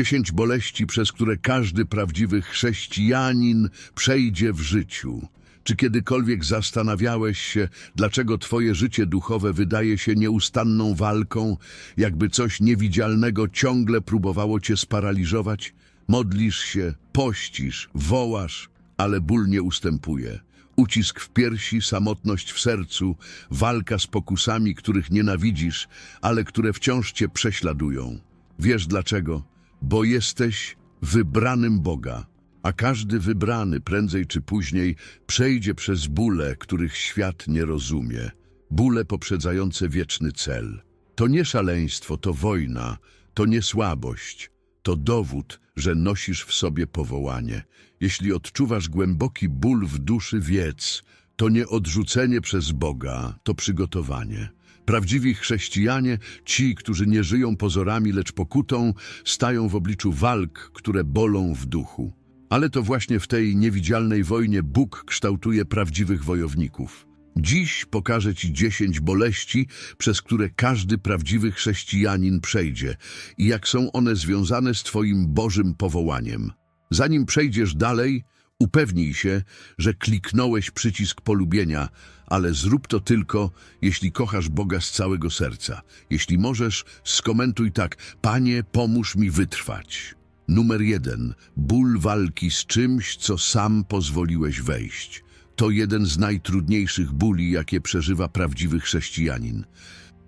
Dziesięć boleści, przez które każdy prawdziwy chrześcijanin przejdzie w życiu. Czy kiedykolwiek zastanawiałeś się, dlaczego twoje życie duchowe wydaje się nieustanną walką, jakby coś niewidzialnego ciągle próbowało cię sparaliżować? Modlisz się, pościsz, wołasz, ale ból nie ustępuje. Ucisk w piersi, samotność w sercu, walka z pokusami, których nienawidzisz, ale które wciąż cię prześladują. Wiesz dlaczego? Bo jesteś wybranym Boga, a każdy wybrany prędzej czy później przejdzie przez bóle, których świat nie rozumie. Bóle poprzedzające wieczny cel. To nie szaleństwo, to wojna, to nie słabość, to dowód, że nosisz w sobie powołanie. Jeśli odczuwasz głęboki ból w duszy, wiedz, to nie odrzucenie przez Boga, to przygotowanie. Prawdziwi chrześcijanie, ci, którzy nie żyją pozorami, lecz pokutą, stają w obliczu walk, które bolą w duchu. Ale to właśnie w tej niewidzialnej wojnie Bóg kształtuje prawdziwych wojowników. Dziś pokażę Ci dziesięć boleści, przez które każdy prawdziwy chrześcijanin przejdzie i jak są one związane z Twoim Bożym powołaniem. Zanim przejdziesz dalej, upewnij się, że kliknąłeś przycisk polubienia, ale zrób to tylko, jeśli kochasz Boga z całego serca. Jeśli możesz, skomentuj tak, Panie, pomóż mi wytrwać. Numer jeden. Ból walki z czymś, co sam pozwoliłeś wejść. To jeden z najtrudniejszych bóli, jakie przeżywa prawdziwy chrześcijanin.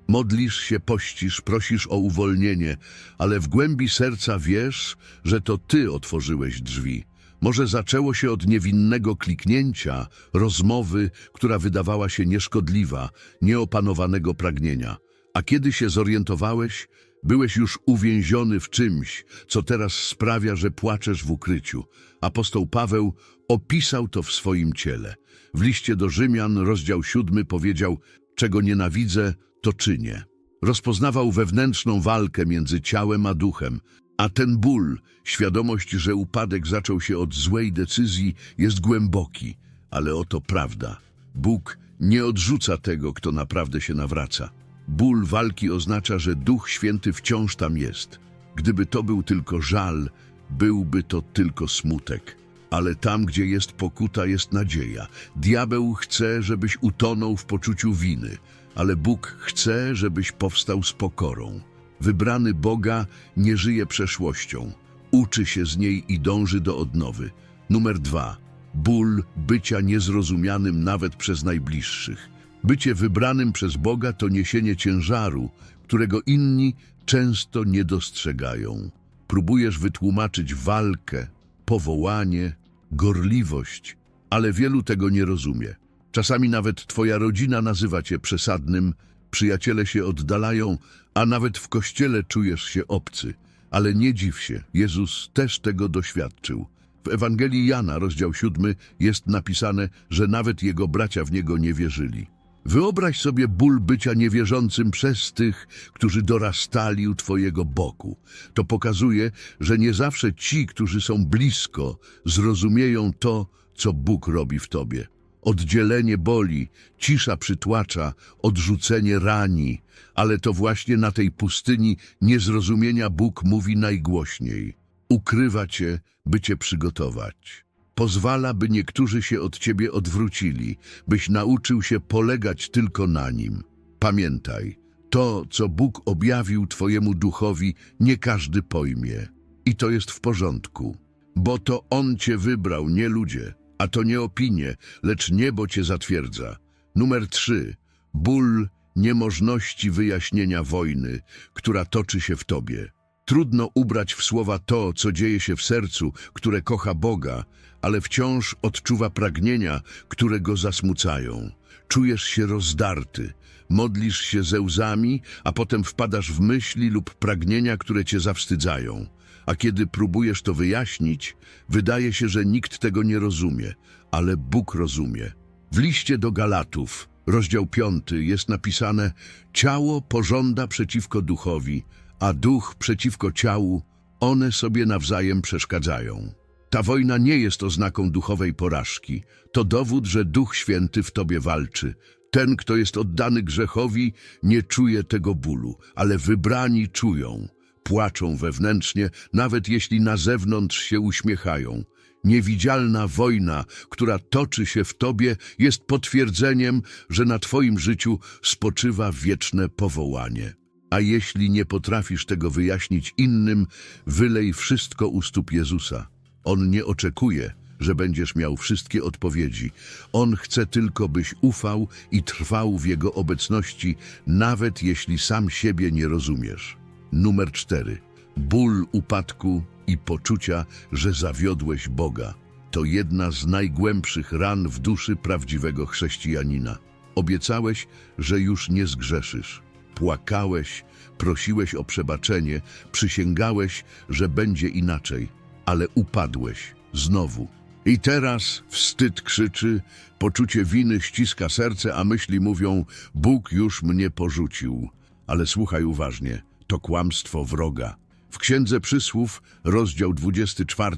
Modlisz się, pościsz, prosisz o uwolnienie, ale w głębi serca wiesz, że to ty otworzyłeś drzwi. Może zaczęło się od niewinnego kliknięcia, rozmowy, która wydawała się nieszkodliwa, nieopanowanego pragnienia. A kiedy się zorientowałeś, byłeś już uwięziony w czymś, co teraz sprawia, że płaczesz w ukryciu. Apostoł Paweł opisał to w swoim ciele. W liście do Rzymian, rozdział siódmy, powiedział, czego nienawidzę, to czynię. Rozpoznawał wewnętrzną walkę między ciałem a duchem, a ten ból, świadomość, że upadek zaczął się od złej decyzji, jest głęboki. Ale oto prawda. Bóg nie odrzuca tego, kto naprawdę się nawraca. Ból walki oznacza, że Duch Święty wciąż tam jest. Gdyby to był tylko żal, byłby to tylko smutek. Ale tam, gdzie jest pokuta, jest nadzieja. Diabeł chce, żebyś utonął w poczuciu winy, ale Bóg chce, żebyś powstał z pokorą. Wybrany Boga nie żyje przeszłością, uczy się z niej i dąży do odnowy. Numer dwa. Ból bycia niezrozumianym nawet przez najbliższych. Bycie wybranym przez Boga to niesienie ciężaru, którego inni często nie dostrzegają. Próbujesz wytłumaczyć walkę, powołanie, gorliwość, ale wielu tego nie rozumie. Czasami nawet twoja rodzina nazywa cię przesadnym, przyjaciele się oddalają, a nawet w kościele czujesz się obcy. Ale nie dziw się, Jezus też tego doświadczył. W Ewangelii Jana, rozdział siódmy, jest napisane, że nawet jego bracia w niego nie wierzyli. Wyobraź sobie ból bycia niewierzącym przez tych, którzy dorastali u Twojego boku. To pokazuje, że nie zawsze ci, którzy są blisko, zrozumieją to, co Bóg robi w Tobie. Oddzielenie boli, cisza przytłacza, odrzucenie rani, ale to właśnie na tej pustyni niezrozumienia Bóg mówi najgłośniej. Ukrywa Cię, by Cię przygotować. Pozwala, by niektórzy się od ciebie odwrócili, byś nauczył się polegać tylko na nim. Pamiętaj, to, co Bóg objawił twojemu duchowi, nie każdy pojmie. I to jest w porządku, bo to On cię wybrał, nie ludzie, a to nie opinie, lecz niebo cię zatwierdza. Numer trzy. Ból niemożności wyjaśnienia wojny, która toczy się w tobie. Trudno ubrać w słowa to, co dzieje się w sercu, które kocha Boga, ale wciąż odczuwa pragnienia, które go zasmucają. Czujesz się rozdarty, modlisz się ze łzami, a potem wpadasz w myśli lub pragnienia, które cię zawstydzają. A kiedy próbujesz to wyjaśnić, wydaje się, że nikt tego nie rozumie, ale Bóg rozumie. W liście do Galatów, rozdział 5, jest napisane Ciało pożąda przeciwko duchowi, a duch przeciwko ciału, one sobie nawzajem przeszkadzają. Ta wojna nie jest oznaką duchowej porażki. To dowód, że Duch Święty w tobie walczy. Ten, kto jest oddany grzechowi, nie czuje tego bólu, ale wybrani czują. Płaczą wewnętrznie, nawet jeśli na zewnątrz się uśmiechają. Niewidzialna wojna, która toczy się w tobie, jest potwierdzeniem, że na twoim życiu spoczywa wieczne powołanie. A jeśli nie potrafisz tego wyjaśnić innym, wylej wszystko u stóp Jezusa. On nie oczekuje, że będziesz miał wszystkie odpowiedzi. On chce tylko, byś ufał i trwał w Jego obecności, nawet jeśli sam siebie nie rozumiesz. Numer cztery. Ból upadku i poczucia, że zawiodłeś Boga. To jedna z najgłębszych ran w duszy prawdziwego chrześcijanina. Obiecałeś, że już nie zgrzeszysz. Płakałeś, prosiłeś o przebaczenie, przysięgałeś, że będzie inaczej, ale upadłeś znowu. I teraz wstyd krzyczy, poczucie winy ściska serce, a myśli mówią: Bóg już mnie porzucił. Ale słuchaj uważnie, to kłamstwo wroga. W Księdze Przysłów, rozdział 24,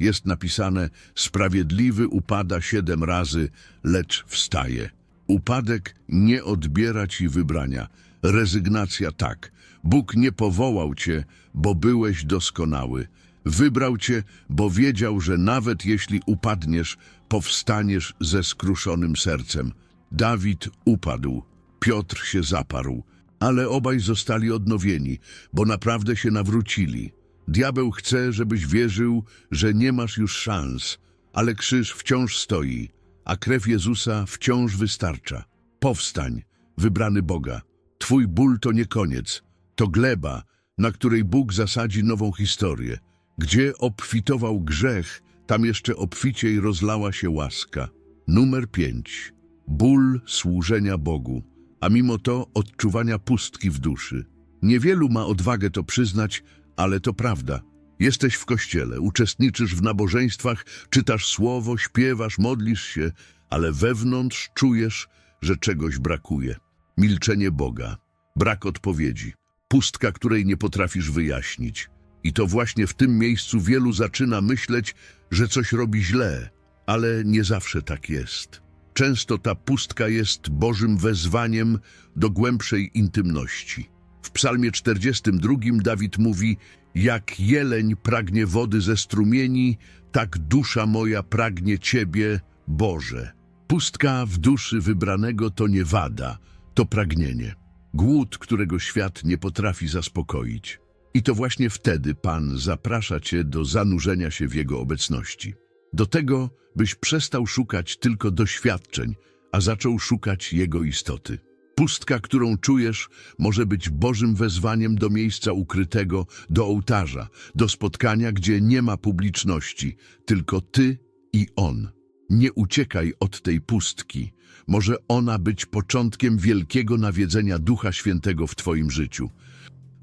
jest napisane: Sprawiedliwy upada siedem razy, lecz wstaje. Upadek nie odbiera ci wybrania. Rezygnacja tak. Bóg nie powołał cię, bo byłeś doskonały. Wybrał cię, bo wiedział, że nawet jeśli upadniesz, powstaniesz ze skruszonym sercem. Dawid upadł, Piotr się zaparł, ale obaj zostali odnowieni, bo naprawdę się nawrócili. Diabeł chce, żebyś wierzył, że nie masz już szans, ale krzyż wciąż stoi, a krew Jezusa wciąż wystarcza. Powstań, wybrany Boga. Twój ból to nie koniec, to gleba, na której Bóg zasadzi nową historię. Gdzie obfitował grzech, tam jeszcze obficiej rozlała się łaska. Numer pięć. Ból służenia Bogu, a mimo to odczuwania pustki w duszy. Niewielu ma odwagę to przyznać, ale to prawda. Jesteś w kościele, uczestniczysz w nabożeństwach, czytasz słowo, śpiewasz, modlisz się, ale wewnątrz czujesz, że czegoś brakuje. Milczenie Boga, brak odpowiedzi, pustka, której nie potrafisz wyjaśnić. I to właśnie w tym miejscu wielu zaczyna myśleć, że coś robi źle, ale nie zawsze tak jest. Często ta pustka jest Bożym wezwaniem do głębszej intymności. W Psalmie 42 Dawid mówi: Jak jeleń pragnie wody ze strumieni, tak dusza moja pragnie Ciebie, Boże. Pustka w duszy wybranego to nie wada, to pragnienie. Głód, którego świat nie potrafi zaspokoić. I to właśnie wtedy Pan zaprasza Cię do zanurzenia się w Jego obecności. Do tego, byś przestał szukać tylko doświadczeń, a zaczął szukać Jego istoty. Pustka, którą czujesz, może być Bożym wezwaniem do miejsca ukrytego, do ołtarza, do spotkania, gdzie nie ma publiczności, tylko Ty i On. Nie uciekaj od tej pustki. Może ona być początkiem wielkiego nawiedzenia Ducha Świętego w Twoim życiu.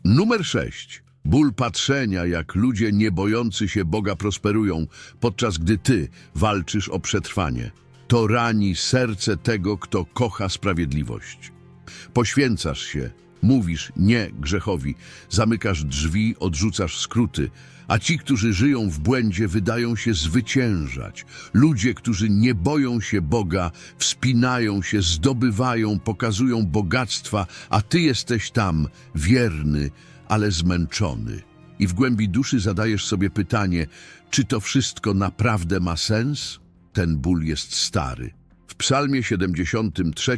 Numer 6. Ból patrzenia, jak ludzie nie bojący się Boga prosperują, podczas gdy Ty walczysz o przetrwanie. To rani serce tego, kto kocha sprawiedliwość. Poświęcasz się, mówisz nie grzechowi, zamykasz drzwi, odrzucasz skróty, a ci, którzy żyją w błędzie, wydają się zwyciężać. Ludzie, którzy nie boją się Boga, wspinają się, zdobywają, pokazują bogactwa, a ty jesteś tam, wierny, ale zmęczony. I w głębi duszy zadajesz sobie pytanie, czy to wszystko naprawdę ma sens? Ten ból jest stary. W psalmie 73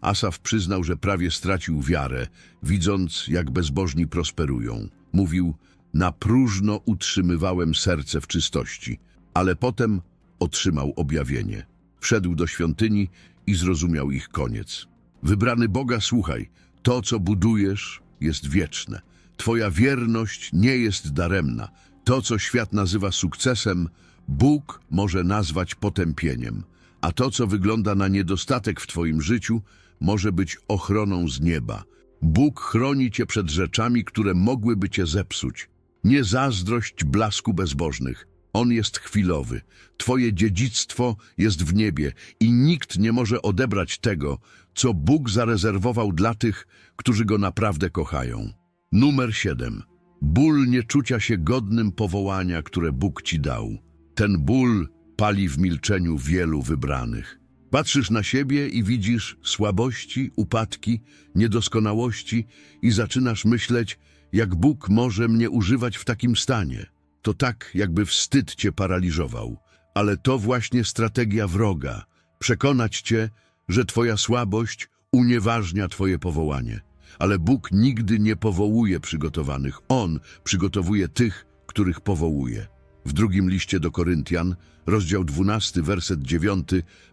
Asaf przyznał, że prawie stracił wiarę, widząc, jak bezbożni prosperują. Mówił, na próżno utrzymywałem serce w czystości, ale potem otrzymał objawienie. Wszedł do świątyni i zrozumiał ich koniec. Wybrany Boga, słuchaj, to, co budujesz, jest wieczne. Twoja wierność nie jest daremna. To, co świat nazywa sukcesem, Bóg może nazwać potępieniem. A to, co wygląda na niedostatek w Twoim życiu, może być ochroną z nieba. Bóg chroni Cię przed rzeczami, które mogłyby Cię zepsuć. Nie zazdrość blasku bezbożnych. On jest chwilowy. Twoje dziedzictwo jest w niebie i nikt nie może odebrać tego, co Bóg zarezerwował dla tych, którzy Go naprawdę kochają. Numer 7. Ból nieczucia się godnym powołania, które Bóg Ci dał. Ten ból pali w milczeniu wielu wybranych. Patrzysz na siebie i widzisz słabości, upadki, niedoskonałości i zaczynasz myśleć, jak Bóg może mnie używać w takim stanie. To tak, jakby wstyd cię paraliżował. Ale to właśnie strategia wroga. Przekonać cię, że twoja słabość unieważnia twoje powołanie. Ale Bóg nigdy nie powołuje przygotowanych. On przygotowuje tych, których powołuje. W drugim liście do Koryntian, rozdział 12, werset 9,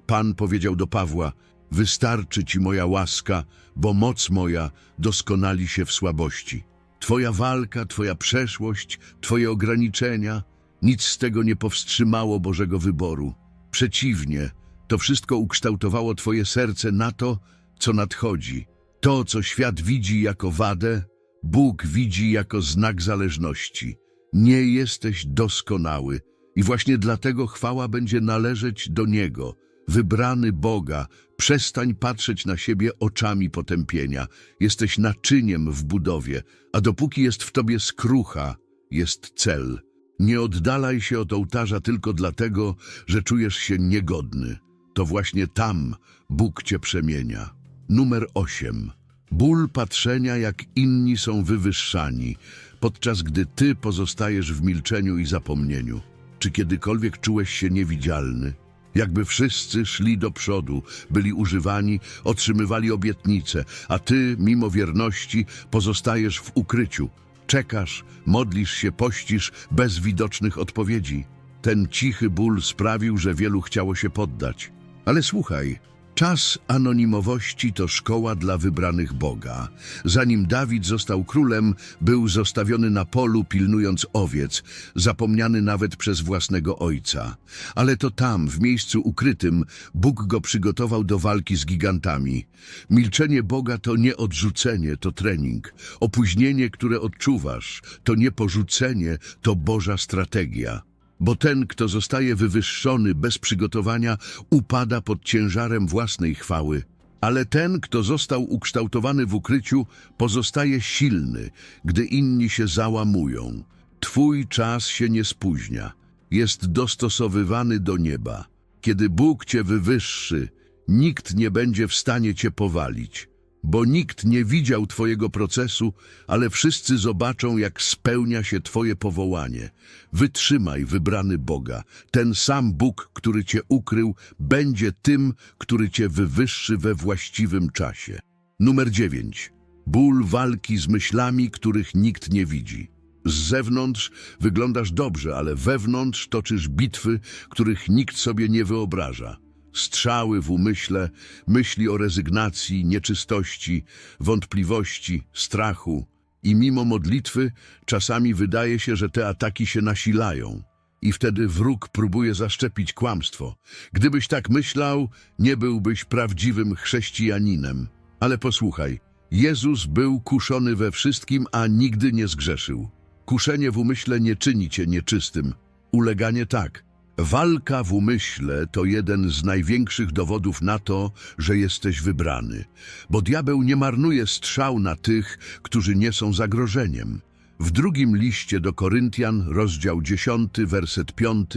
Pan powiedział do Pawła: Wystarczy ci moja łaska, bo moc moja doskonali się w słabości. Twoja walka, Twoja przeszłość, Twoje ograniczenia, nic z tego nie powstrzymało Bożego wyboru. Przeciwnie, to wszystko ukształtowało Twoje serce na to, co nadchodzi. To, co świat widzi jako wadę, Bóg widzi jako znak zależności. Nie jesteś doskonały i właśnie dlatego chwała będzie należeć do Niego. Wybrany Boga, przestań patrzeć na siebie oczami potępienia. Jesteś naczyniem w budowie, a dopóki jest w tobie skrucha, jest cel. Nie oddalaj się od ołtarza tylko dlatego, że czujesz się niegodny. To właśnie tam Bóg cię przemienia. Numer 8. Ból patrzenia, jak inni są wywyższani, podczas gdy ty pozostajesz w milczeniu i zapomnieniu. Czy kiedykolwiek czułeś się niewidzialny? Jakby wszyscy szli do przodu, byli używani, otrzymywali obietnice, a ty, mimo wierności, pozostajesz w ukryciu. Czekasz, modlisz się, pościsz, bez widocznych odpowiedzi. Ten cichy ból sprawił, że wielu chciało się poddać. Ale słuchaj, czas anonimowości to szkoła dla wybranych Boga. Zanim Dawid został królem, był zostawiony na polu pilnując owiec, zapomniany nawet przez własnego ojca. Ale to tam, w miejscu ukrytym, Bóg go przygotował do walki z gigantami. Milczenie Boga to nie odrzucenie, to trening. Opóźnienie, które odczuwasz, to nie porzucenie, to Boża strategia. Bo ten, kto zostaje wywyższony bez przygotowania, upada pod ciężarem własnej chwały. Ale ten, kto został ukształtowany w ukryciu, pozostaje silny, gdy inni się załamują. Twój czas się nie spóźnia. Jest dostosowywany do nieba. Kiedy Bóg cię wywyższy, nikt nie będzie w stanie cię powalić. Bo nikt nie widział Twojego procesu, ale wszyscy zobaczą, jak spełnia się Twoje powołanie. Wytrzymaj, wybrany Boga. Ten sam Bóg, który Cię ukrył, będzie tym, który Cię wywyższy we właściwym czasie. Numer 9. Ból walki z myślami, których nikt nie widzi. Z zewnątrz wyglądasz dobrze, ale wewnątrz toczysz bitwy, których nikt sobie nie wyobraża. Strzały w umyśle, myśli o rezygnacji, nieczystości, wątpliwości, strachu. I mimo modlitwy czasami wydaje się, że te ataki się nasilają. I wtedy wróg próbuje zaszczepić kłamstwo. Gdybyś tak myślał, nie byłbyś prawdziwym chrześcijaninem. Ale posłuchaj, Jezus był kuszony we wszystkim, a nigdy nie zgrzeszył. Kuszenie w umyśle nie czyni cię nieczystym. Uleganie tak. Walka w umyśle to jeden z największych dowodów na to, że jesteś wybrany, bo diabeł nie marnuje strzał na tych, którzy nie są zagrożeniem. W drugim liście do Koryntian, rozdział 10, werset 5,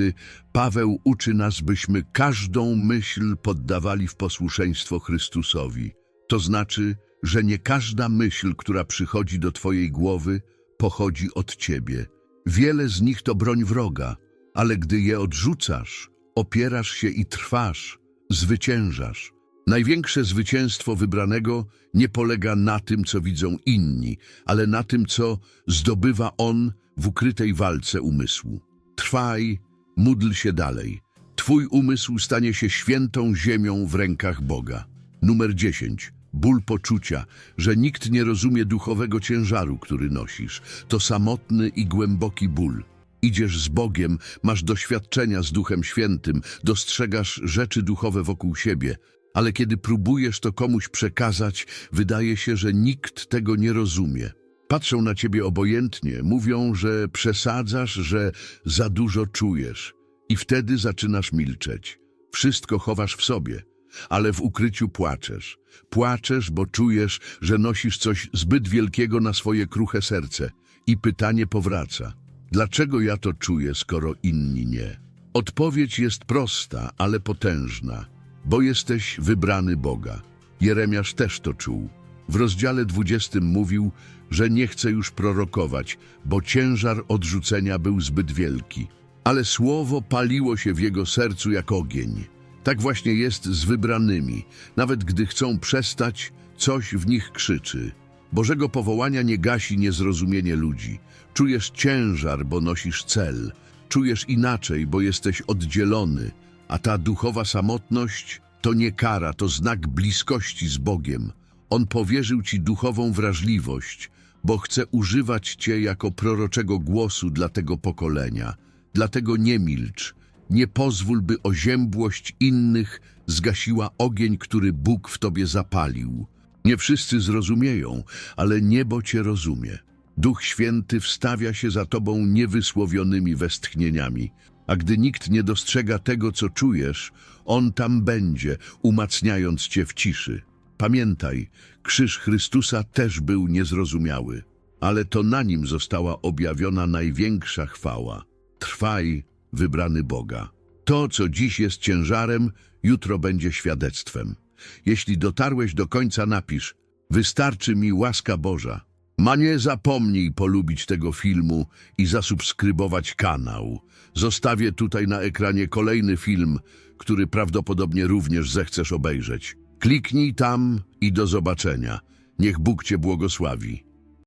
Paweł uczy nas, byśmy każdą myśl poddawali w posłuszeństwo Chrystusowi. To znaczy, że nie każda myśl, która przychodzi do twojej głowy, pochodzi od ciebie. Wiele z nich to broń wroga, ale gdy je odrzucasz, opierasz się i trwasz, zwyciężasz. Największe zwycięstwo wybranego nie polega na tym, co widzą inni, ale na tym, co zdobywa on w ukrytej walce umysłu. Trwaj, módl się dalej. Twój umysł stanie się świętą ziemią w rękach Boga. Numer 10. Ból poczucia, że nikt nie rozumie duchowego ciężaru, który nosisz. To samotny i głęboki ból. Idziesz z Bogiem, masz doświadczenia z Duchem Świętym, dostrzegasz rzeczy duchowe wokół siebie, ale kiedy próbujesz to komuś przekazać, wydaje się, że nikt tego nie rozumie. Patrzą na ciebie obojętnie, mówią, że przesadzasz, że za dużo czujesz. I wtedy zaczynasz milczeć. Wszystko chowasz w sobie, ale w ukryciu płaczesz. Płaczesz, bo czujesz, że nosisz coś zbyt wielkiego na swoje kruche serce. I pytanie powraca. Dlaczego ja to czuję, skoro inni nie? Odpowiedź jest prosta, ale potężna. Bo jesteś wybrany Boga. Jeremiasz też to czuł. W rozdziale 20 mówił, że nie chce już prorokować, bo ciężar odrzucenia był zbyt wielki. Ale słowo paliło się w jego sercu jak ogień. Tak właśnie jest z wybranymi. Nawet gdy chcą przestać, coś w nich krzyczy. Bożego powołania nie gasi niezrozumienie ludzi. Czujesz ciężar, bo nosisz cel. Czujesz inaczej, bo jesteś oddzielony. A ta duchowa samotność to nie kara, to znak bliskości z Bogiem. On powierzył ci duchową wrażliwość, bo chce używać cię jako proroczego głosu dla tego pokolenia. Dlatego nie milcz, nie pozwól, by oziębłość innych zgasiła ogień, który Bóg w tobie zapalił. Nie wszyscy zrozumieją, ale niebo cię rozumie. Duch Święty wstawia się za tobą niewysłowionymi westchnieniami, a gdy nikt nie dostrzega tego, co czujesz, On tam będzie, umacniając cię w ciszy. Pamiętaj, krzyż Chrystusa też był niezrozumiały, ale to na nim została objawiona największa chwała. Trwaj, wybrany Boga. To, co dziś jest ciężarem, jutro będzie świadectwem. Jeśli dotarłeś do końca, napisz: Wystarczy mi łaska Boża. Ma nie zapomnij polubić tego filmu i zasubskrybować kanał. Zostawię tutaj na ekranie kolejny film, który prawdopodobnie również zechcesz obejrzeć. Kliknij tam i do zobaczenia. Niech Bóg Cię błogosławi.